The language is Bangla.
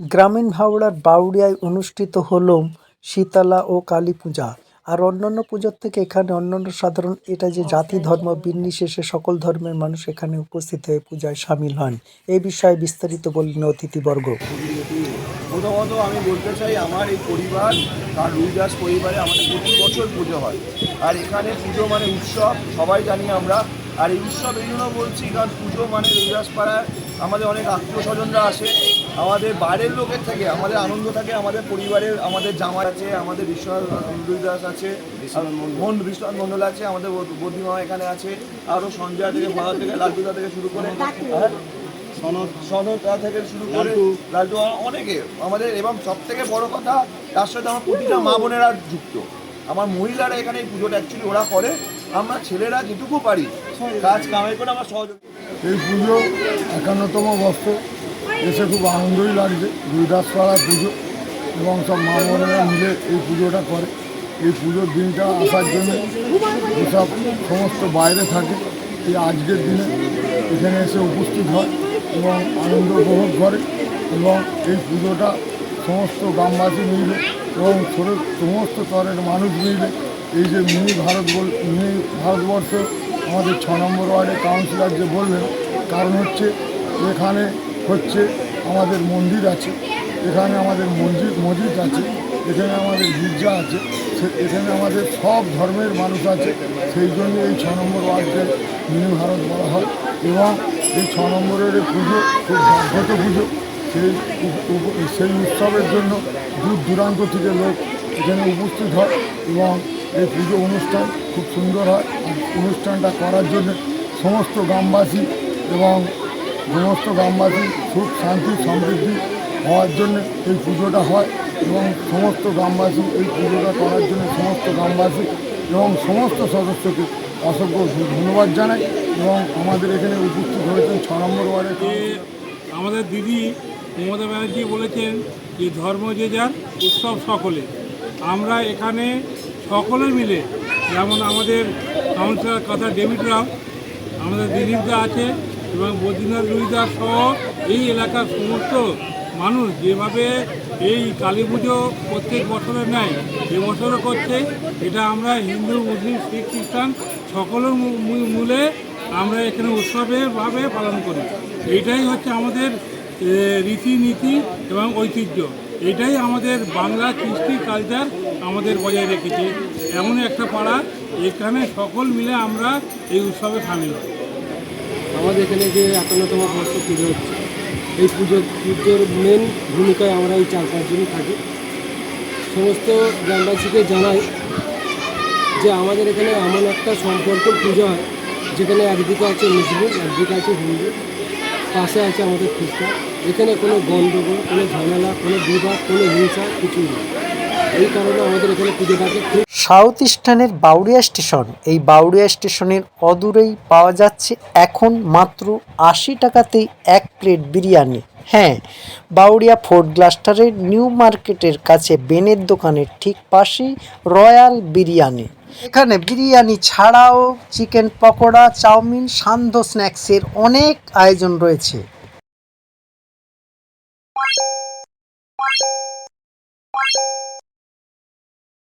গ্রামীণ হাওড়ার বাউড়িয়ায় অনুষ্ঠিত হল শীতলা ও কালী পূজা। আর অন্যান্য পুজোর থেকে এখানে অন্যান্য সাধারণ এটা যে জাতি, ধর্ম নির্বিশেষে সকল ধর্মের মানুষ এখানে উপস্থিত হয়ে পূজায় সামিল হন। এই বিষয়ে বিস্তারিত বললেন অতিথিবর্গ। প্রথমত আমি বলতে চাই, আমার এই পরিবার আর রুইদাস পরিবারে আমাদের প্রতি বছর পুজো হয়। আর এখানে পুজো মানে উৎসব, সবাই জানি আমরা। আর এই উৎসব এই জন্য বলছি, কারণ পুজো মানে রুইদাস পাড়ায় আমাদের অনেক আত্মীয় স্বজনরা আসে। আমাদের বাইরের লোকের থেকে আমাদের আনন্দ থাকে আমাদের পরিবারের আমাদের জামাই আছে আমাদের বিশ্বনাথ দাস আছে মন বিশ্বনাথ মণ্ডল আছে আমাদের বৌদিমা এখানে আছে আরও সঞ্জয় থেকে ভাড়া থেকে লালটুদা থেকে শুরু করে হ্যাঁ? সনদ। সনদা থেকে শুরু করে লালটু। অনেকে। আমাদের এবং সব থেকে বড় কথা তার সাথে আমার প্রতিটা মা বোনেরা যুক্ত। আমার মহিলারা এখানে এই পুজোটা অ্যাকচুয়ালি ওরা করে আমরা ছেলেরা যেটুকু পারি। কাজ কামাই করে আমরা সহযোগ এই পুজো একান্নতম বর্ষ। এসে খুব আনন্দই লাগছে। গুরুদাসপাড়া পুজো এবং সব মা বোনেরা মিলে এই পুজোটা করে। এই পুজোর দিনটা আসার জন্য যেসব সমস্ত বাইরে থাকে। এই আজকের দিনে এখানে এসে উপস্থিত হয় এবং আনন্দ উপভোগ করে এবং এই পুজোটা সমস্ত গ্রামবাসী মিলে এবং ছোটো সমস্ত স্তরের মানুষ মিলে এই যে মিনি ভারত মিনি ভারতবর্ষ আমাদের ছ নম্বর ওয়ার্ডের কাউন্সিলর যে বললেন, কারণ হচ্ছে এখানে হচ্ছে আমাদের মন্দির আছে, এখানে আমাদের মসজিদ মসজিদ আছে, এখানে আমাদের গির্জা আছে এখানে আমাদের সব ধর্মের মানুষ আছে, সেই জন্য এই ছ নম্বর ওয়ার্ডকে মিনি ভারত বলা হয় এবং এই ছ নম্বরের পুজো খুব জাগ্রত পুজো, সেই সেই উৎসবের জন্য দূর দূরান্ত থেকে লোক এখানে উপস্থিত হয় এবং এই পুজো অনুষ্ঠান খুব সুন্দর হয়। অনুষ্ঠানটা করার জন্য সমস্ত গ্রামবাসী এবং সমস্ত গ্রামবাসী সুখ, শান্তি, সমৃদ্ধি হওয়ার জন্য এই পুজোটা হয় এবং সমস্ত গ্রামবাসী এই পুজোটা করার জন্য সমস্ত গ্রামবাসী এবং সমস্ত সদস্যকে অসংখ্য ধন্যবাদ জানাই এবং আমাদের এখানে উপস্থিত হয়েছেন ছ নম্বর ওয়ার্ডের যে আমাদের দিদি মমতা ব্যানার্জি বলেছেন যে ধর্ম যে যার, উৎসব সকলে আমরা এখানে সকলে মিলে, যেমন আমাদের কাউন্সিলর কথা ডেভিড রাম আমাদের দিলীপ দা আছে এবং বদ্রীনাথ রুইদাস সহ এই এলাকার সমস্ত মানুষ যেভাবে এই কালী পুজো প্রত্যেক বছরের নেয় এবছরও করছে, এটা আমরা হিন্দু, মুসলিম, শিখ, খ্রিস্টান সকলের মূলে আমরা এখানে উৎসবেভাবে পালন করি। এইটাই হচ্ছে আমাদের রীতিনীতি এবং ঐতিহ্য। এটাই আমাদের বাংলা কৃষ্টি কালচার আমাদের বজায় রেখেছে। এমন একটা পাড়া, এখানে সকল মিলে আমরা এই উৎসবে সামিল হই আমাদের এখানে যে একান্নতম বর্ষ পুজো হচ্ছে, এই পুজো, পুজোর মেন ভূমিকায় আমরা এই চার পাঁচজনই থাকি। সমস্ত গ্রামবাসীকে জানাই যে আমাদের এখানে এমন একটা সম্পর্ক পুজো হয়, যেখানে একদিকে আছে মুসলিম, একদিকে আছে হিন্দু, পাশে আছে আমাদের খ্রিস্টান। এখানে কোনো গণ্ডগোল, কোনো ঝামেলা, কোনো বিবাদ, কোনো হিংসা কিছুই নেই। এই কারণে আমাদের এখানে পুজোটাকে খুব সাউথ ইস্টার্নের বাউড়িয়া স্টেশন। এই বাউড়িয়া স্টেশনের অদূরেই পাওয়া যাচ্ছে এখন মাত্র আশি টাকাতেই এক প্লেট বিরিয়ানি। হ্যাঁ বাউড়িয়া ফোর্ট গ্লাস্টারের নিউ মার্কেটের কাছে বেনের দোকানের ঠিক পাশেই রয়্যাল বিরিয়ানি। এখানে বিরিয়ানি ছাড়াও চিকেন পকোড়া, চাউমিন, সান্ধ্য স্ন্যাক্সের অনেক আয়োজন রয়েছে।